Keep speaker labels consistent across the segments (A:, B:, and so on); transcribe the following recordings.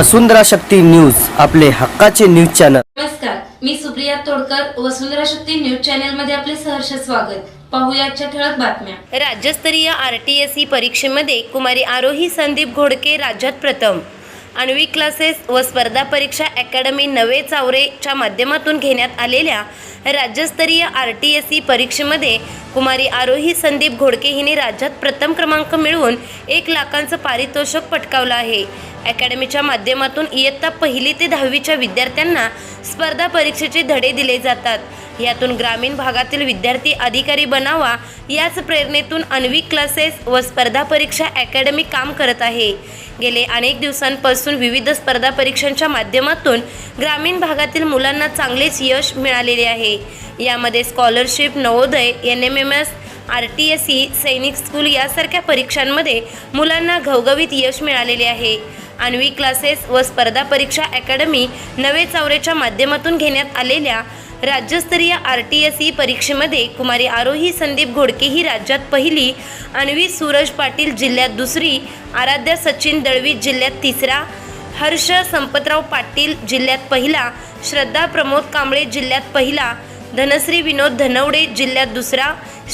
A: वसुंधरा Shakti news आपले हक्काचे news channel.
B: नमस्कार मी सुप्रिया तोडकर वसुंधरा शक्ती न्यूज चॅनलमध्ये आपले सहर्ष स्वागत. पाहूया आजच्या ठळक बातम्या.
C: राज्यस्तरीय आर टी एस ई परीक्षेमध्ये कुमारी आरोही संदीप घोडके राज्यात प्रथम. आण्विक क्लासेस व स्पर्धा परीक्षा अकॅडमी नवे चावरेच्या माध्यमातून घेण्यात आलेल्या राज्यस्तरीय आर टी एस ई परीक्षेमध्ये कुमारी आरोही संदीप घोडके हिने राज्यात प्रथम क्रमांक मिळवून एक लाखांचं पारितोषिक पटकावलं आहे. अकॅडमीच्या माध्यमातून इयत्ता पहिली ते दहावीच्या विद्यार्थ्यांना स्पर्धा परीक्षेचे धडे दिले जातात. यातून ग्रामीण भागातील विद्यार्थी अधिकारी बनावा याच प्रेरणेतून आण्विक क्लासेस व स्पर्धा परीक्षा अकॅडमी काम करत आहे. गेले अनेक दिवसांपासून विविध स्पर्धा परीक्षांच्या माध्यमातून ग्रामीण भागातील मुलांना चांगलेच यश मिळालेले आहे. यामध्ये scholarship Navodaya N M M S R T S C Sainik school यासारख्या परीक्षांमध्ये मुलांना घवघवीत यश मिळालेले आहे. आण्विक क्लासेस व स्पर्धा परीक्षा अकॅडमी नवे चावरेच्या माध्यमातून घेण्यात आलेल्या राज्यस्तरीय आर टी एस ई परीक्षेमध्ये कुमारी आरोही संदीप घोडके ही राज्यात पहिली अन्वी सूरज पाटील जिल्ह्यात दुसरी आराध्या सचिन दळवी जिल्ह्यात तिसरा हर्ष संपतराव पाटील जिल्ह्यात पहिला श्रद्धा प्रमोद कांबळे जिल्ह्यात पहिला धनश्री विनोद धनवडे जिल्ह्यात दुसरा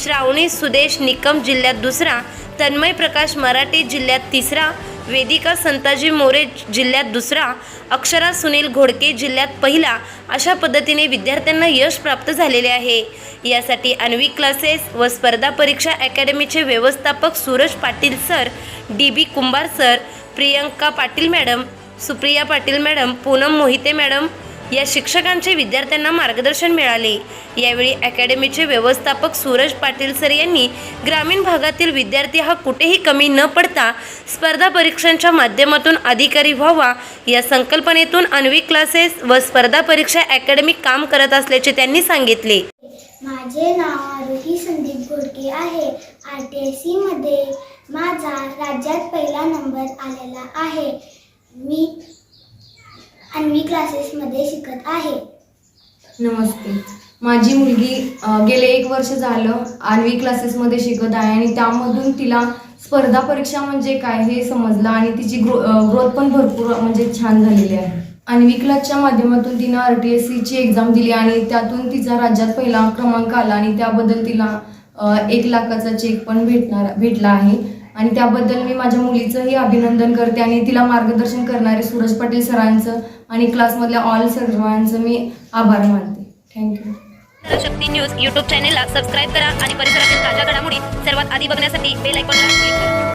C: श्रावणी सुदेश निकम जिल्ह्यात दुसरा तन्मय प्रकाश मराठे जिल्ह्यात तिसरा वेदिका संताजी मोरे जिल्ह्यात दुसरा अक्षरा सुनील घोडके जिल्ह्यात पहिला अशा पद्धतीने विद्यार्थ्यांना यश प्राप्त झालेले आहे. यासाठी आण्विक क्लासेस व स्पर्धा परीक्षा अकॅडमीचे व्यवस्थापक Suraj Patil sir D B Kumbhar sir Priyanka Patil madam Supriya Patil madam Poonam Mohite madam या शिक्षकांचे विद्यार्थ्यांना मार्गदर्शन मिळाले. यावेळी अकॅडमीचे व्यवस्थापक सूरज पाटील सर यांनी ग्रामीण भागातील विद्यार्थी हा कुठेही कमी न पडता स्पर्धा परीक्षांच्या माध्यमातून अधिकारी व्हावा या संकल्पनेतून आण्विक क्लासेस व स्पर्धा परीक्षा अकॅडमी काम करत असल्याचे त्यांनी सांगितले.
D: माझे नाव आरोही संदीप घोडके आहे. आर टी एस सीमध्ये माझा राज्यात पहिला नंबर आलेला आहे. मी अन्वी क्लासेसमध्ये शिकत आहे.
E: नमस्ते. माझी मुलगी अ, गेले एक वर्ष झालं आण्वी क्लासेसमध्ये शिकत आहे आणि त्यामधून तिला स्पर्धा परीक्षा म्हणजे काय हे समजलं आणि तिची ग्रो ग्रोथ पण भरपूर म्हणजे छान झालेली आहे. आण्वी क्लासच्या माध्यमातून तिनं आर टी एस सीची एक्झाम दिली आणि त्यातून तिचा राज्यात पहिला क्रमांक आला आणि त्याबद्दल तिला अ, एक लाखाचा चेक पण भेटणार भेटला आहे. आणि त्याबद्दल मी माझ्या मुलीचंही अभिनंदन करते आणि तिला मार्गदर्शन करणारे सूरज पाटील सरांचं आणि क्लासमधल्या ऑल सर्वांचं मी आभार मानते. Thank you
C: Shakti news YouTube चॅनेलला सबस्क्राईब करा आणि परिसरातील ताज्या घडामोडी सर्वात आधी बघण्यासाठी बेल आयकॉनला क्लिक करा.